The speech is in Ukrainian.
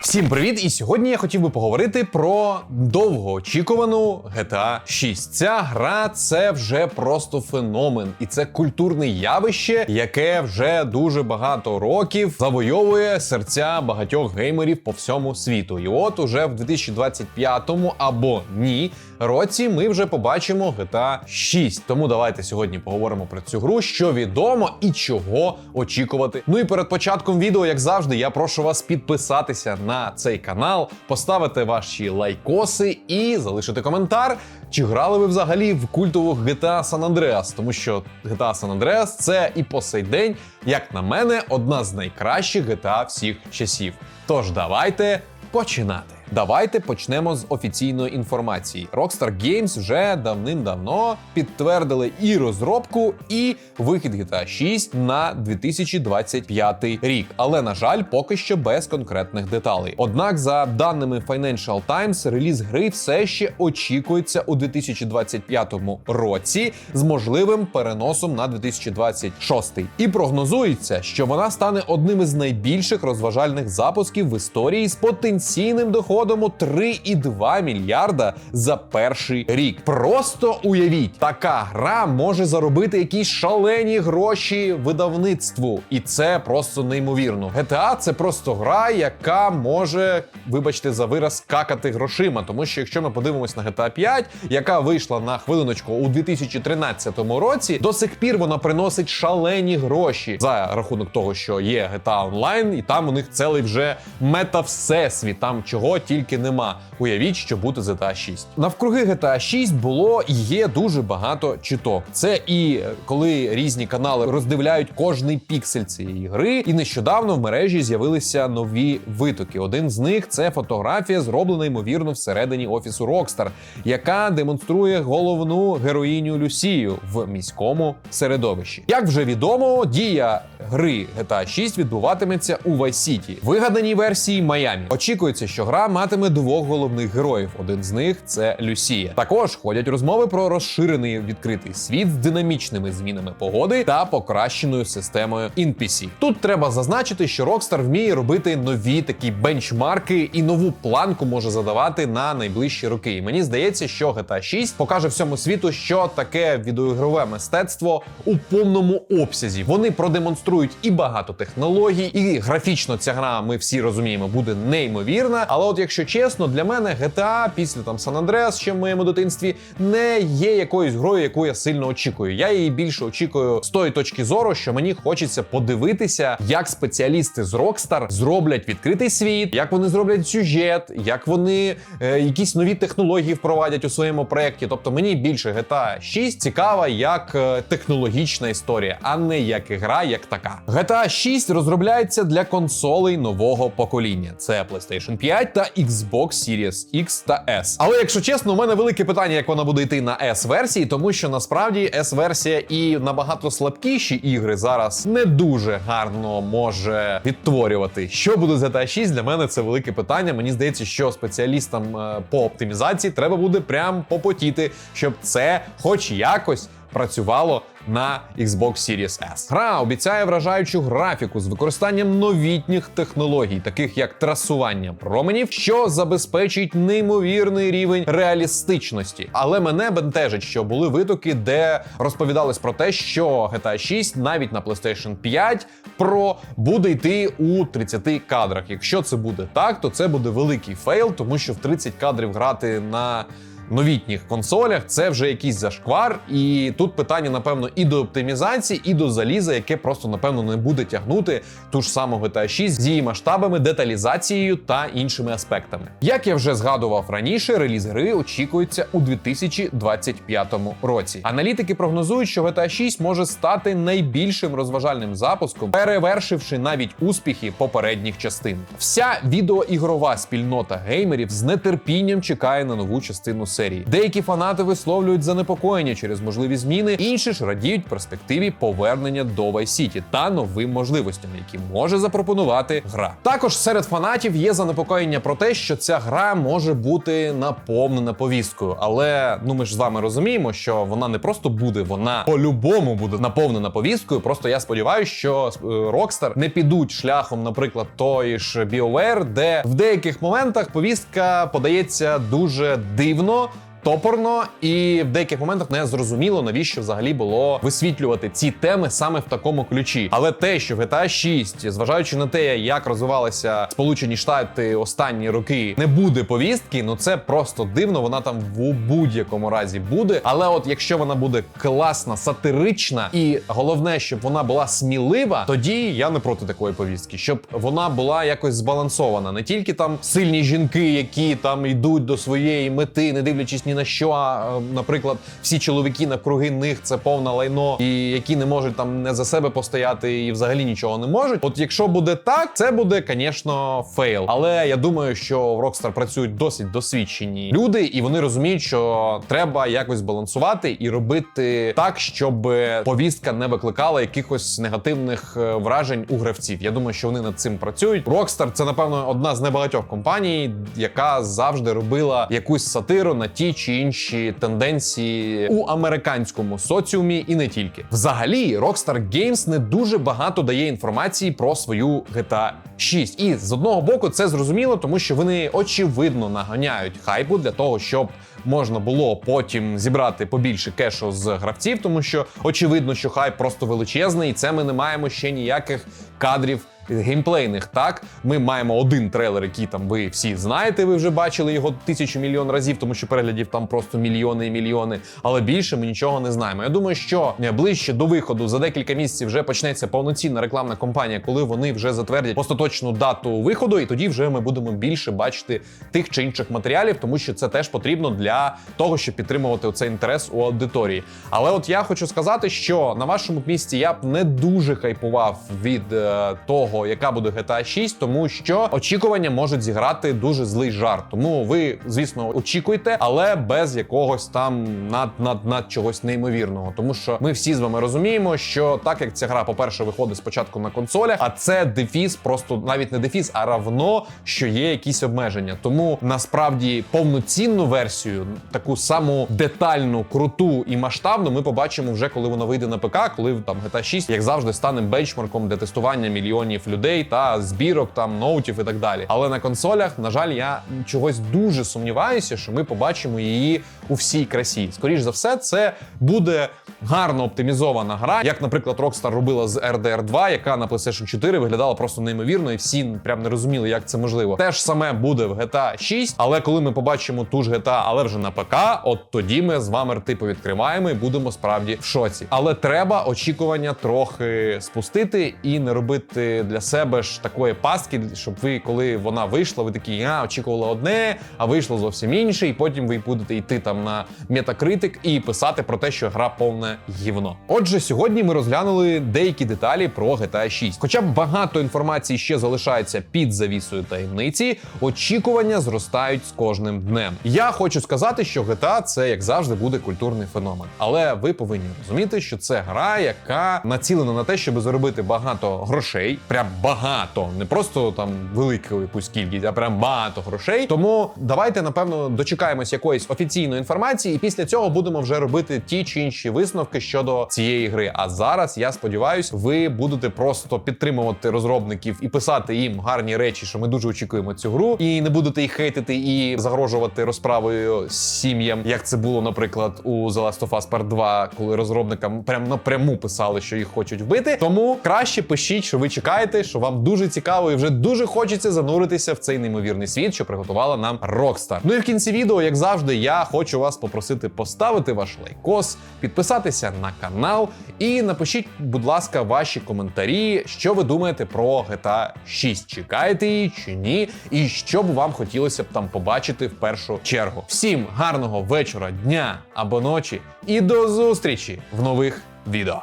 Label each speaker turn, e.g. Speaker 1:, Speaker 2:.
Speaker 1: Всім привіт! І сьогодні я хотів би поговорити про довгоочікувану GTA 6. Ця гра це вже просто феномен, і це культурне явище, яке вже дуже багато років завойовує серця багатьох геймерів по всьому світу. І от уже в 2025 або ні році ми вже побачимо GTA 6. Тому давайте сьогодні поговоримо про цю гру, що відомо і чого очікувати. Ну і перед початком відео, як завжди, я прошу вас підписатися на цей канал, поставити ваші лайкоси і залишити коментар. Чи грали ви взагалі в культову GTA San Andreas? Тому що GTA San Andreas – це і по сей день, як на мене, одна з найкращих GTA всіх часів. Тож давайте починати. Давайте почнемо з офіційної інформації. Rockstar Games вже давним-давно підтвердили і розробку, і вихід GTA 6 на 2025 рік. Але на жаль, поки що без конкретних деталей. Однак, за даними Financial Times, реліз гри все ще очікується у 2025 році з можливим переносом на 2026. І прогнозується, що вона стане одним із найбільших розважальних запусків в історії з потенційним доходом у 3,2 мільярда за перший рік. Просто уявіть, така гра може заробити якісь шалені гроші видавництву, і це просто неймовірно. GTA – це просто гра, яка може, вибачте, за вираз какати грошима. Тому що якщо ми подивимось на GTA 5, яка вийшла на хвилиночку у 2013 році, до сих пір вона приносить шалені гроші за рахунок того, що є GTA Online, і там у них цілий вже мета всесвіт, там чого тільки нема. Уявіть, що буде GTA 6. Навкруги GTA 6 було і є дуже багато чуток. Це і е, коли різні канали роздивляють кожний піксель цієї гри. І нещодавно в мережі з'явилися нові витоки. Один з них це фотографія, зроблена ймовірно всередині офісу Rockstar, яка демонструє головну героїню Люсію в міському середовищі. Як вже відомо, дія гри GTA 6 відбуватиметься у Vice City, вигаданій версії Майамі. Очікується, що гра матиме двох головних героїв. Один з них це Люсія. Також ходять розмови про розширений відкритий світ з динамічними змінами погоди та покращеною системою NPC. Тут треба зазначити, що Rockstar вміє робити нові такі бенчмарки і нову планку може задавати на найближчі роки. І мені здається, що GTA 6 покаже всьому світу, що таке відеоігрове мистецтво у повному обсязі. Вони продемонструють і багато технологій, і графічно ця гра, ми всі розуміємо, буде неймовірна. Але от якщо чесно, для мене GTA після там San Andreas, ще в моєму дитинстві, не є якоюсь грою, яку я сильно очікую. Я її більше очікую з тої точки зору, що мені хочеться подивитися, як спеціалісти з Rockstar зроблять відкритий світ, як вони зроблять сюжет, як вони е, якісь нові технології впровадять у своєму проєкті. Тобто мені більше GTA 6 цікава як е, технологічна історія, а не як гра, як така. GTA 6 розробляється для консолей нового покоління. Це PlayStation 5 та Xbox Series X та S. Але якщо чесно, у мене велике питання, як вона буде йти на S версії, тому що насправді S версія і набагато слабкіші ігри зараз не дуже гарно може відтворювати. Що буде з GTA 6, для мене це велике питання. Мені здається, що спеціалістам е, по оптимізації треба буде прям попотіти, щоб це хоч якось працювало на Xbox Series S. Гра обіцяє вражаючу графіку з використанням новітніх технологій, таких як трасування променів, що забезпечить неймовірний рівень реалістичності. Але мене бентежить, що були витоки, де розповідалось про те, що GTA 6 навіть на PlayStation 5 Pro буде йти у 30 кадрах. Якщо це буде так, то це буде великий фейл, тому що в 30 кадрів грати на новітніх консолях це вже якийсь зашквар, і тут питання, напевно, і до оптимізації, і до заліза, яке просто напевно не буде тягнути ту ж саму GTA 6 з її масштабами, деталізацією та іншими аспектами. Як я вже згадував раніше, реліз гри очікується у 2025 році. Аналітики прогнозують, що GTA 6 може стати найбільшим розважальним запуском, перевершивши навіть успіхи попередніх частин. Вся відеоігрова спільнота геймерів з нетерпінням чекає на нову частину серії серії. Деякі фанати висловлюють занепокоєння через можливі зміни, інші ж радіють перспективі повернення до Vice City та новим можливостям, які може запропонувати гра. Також серед фанатів є занепокоєння про те, що ця гра може бути наповнена повісткою. Але ну ми ж з вами розуміємо, що вона не просто буде, вона по-любому буде наповнена повісткою. Просто я сподіваюся, що е, Rockstar не підуть шляхом, наприклад, тої ж BioWare, де в деяких моментах повістка подається дуже дивно. Топорно і в деяких моментах не зрозуміло, навіщо взагалі було висвітлювати ці теми саме в такому ключі. Але те, що в GTA 6, зважаючи на те, як розвивалися Сполучені Штати останні роки, не буде повістки, ну це просто дивно. Вона там в будь-якому разі буде. Але от якщо вона буде класна, сатирична, і головне, щоб вона була смілива, тоді я не проти такої повістки, щоб вона була якось збалансована. Не тільки там сильні жінки, які там йдуть до своєї мети, не дивлячись на що. А, е, наприклад, всі чоловіки навкруги них це повне лайно, і які не можуть там не за себе постояти і взагалі нічого не можуть. От якщо буде так, це буде, звісно, фейл. Але я думаю, що в Rockstar працюють досить досвідчені люди, і вони розуміють, що треба якось балансувати і робити так, щоб повістка не викликала якихось негативних е, вражень у гравців. Я думаю, що вони над цим працюють. Rockstar — це напевно одна з небагатьох компаній, яка завжди робила якусь сатиру на ті чи інші тенденції у американському соціумі, і не тільки. Взагалі, Rockstar Games не дуже багато дає інформації про свою GTA 6. І з одного боку, це зрозуміло, тому що вони очевидно наганяють хайпу для того, щоб можна було потім зібрати побільше кешу з гравців, тому що очевидно, що хайп просто величезний, і це ми не маємо ще ніяких кадрів. Геймплейних так ми маємо один трейлер, який там ви всі знаєте. Ви вже бачили його тисячу мільйон разів, тому що переглядів там просто мільйони і мільйони. Але більше ми нічого не знаємо. Я думаю, що ближче до виходу за декілька місяців вже почнеться повноцінна рекламна кампанія, коли вони вже затвердять остаточну дату виходу, і тоді вже ми будемо більше бачити тих чи інших матеріалів, тому що це теж потрібно для того, щоб підтримувати оцей інтерес у аудиторії. Але от я хочу сказати, що на вашому місці я б не дуже хайпував від е, того, яка буде GTA 6, тому що очікування можуть зіграти дуже злий жарт. Тому ви, звісно, очікуйте, але без якогось там над над над чогось неймовірного. Тому що ми всі з вами розуміємо, що так як ця гра, по-перше, виходить спочатку на консолях, а це дефіс, просто навіть не дефіс, а равно, що є якісь обмеження. Тому насправді повноцінну версію, таку саму детальну, круту і масштабну, ми побачимо вже коли вона вийде на ПК, коли там GTA 6, як завжди, стане бенчмарком для тестування мільйонів людей та збірок там ноутів і так далі. Але на консолях, на жаль, я чогось дуже сумніваюся, що ми побачимо її у всій красі. Скоріш за все, це буде гарно оптимізована гра, як, наприклад, Rockstar робила з RDR 2, яка на PlayStation 4 виглядала просто неймовірно, і всі прям не розуміли, як це можливо. Те ж саме буде в GTA 6, але коли ми побачимо ту ж GTA, але вже на ПК, от тоді ми з вами рти повідкриваємо і будемо справді в шоці. Але треба очікування трохи спустити і не робити для себе ж такої пастки, щоб ви, коли вона вийшла, ви такі, а очікували одне, а вийшло зовсім інше, і потім ви будете йти там на Metacritic і писати про те, що гра повне гівно. Отже, сьогодні ми розглянули деякі деталі про GTA 6. Хоча багато інформації ще залишається під завісою таємниці, очікування зростають з кожним днем. Я хочу сказати, що GTA це як завжди буде культурний феномен, але ви повинні розуміти, що це гра, яка націлена на те, щоб заробити багато грошей, прям багато, не просто там велику якусь кількість, а прям багато грошей. Тому давайте напевно дочекаємось якоїсь офіційної інформації, і після цього будемо вже робити ті чи інші висновки щодо цієї гри. А зараз я сподіваюся, ви будете просто підтримувати розробників і писати їм гарні речі, що ми дуже очікуємо цю гру, і не будете їх хейтити і загрожувати розправою сім'ям, як це було, наприклад, у The Last of Us Part 2, коли розробникам прям напряму писали, що їх хочуть вбити. Тому краще пишіть, що ви чекаєте, що вам дуже цікаво і вже дуже хочеться зануритися в цей неймовірний світ, що приготувала нам Rockstar. Ну і в кінці відео, як завжди, я хочу вас попросити поставити ваш лайкос, підписатися на канал і напишіть, будь ласка, ваші коментарі, що ви думаєте про GTA 6. Чекаєте її чи ні? І що б вам хотілося б там побачити в першу чергу. Всім гарного вечора, дня або ночі, і до зустрічі в нових відео.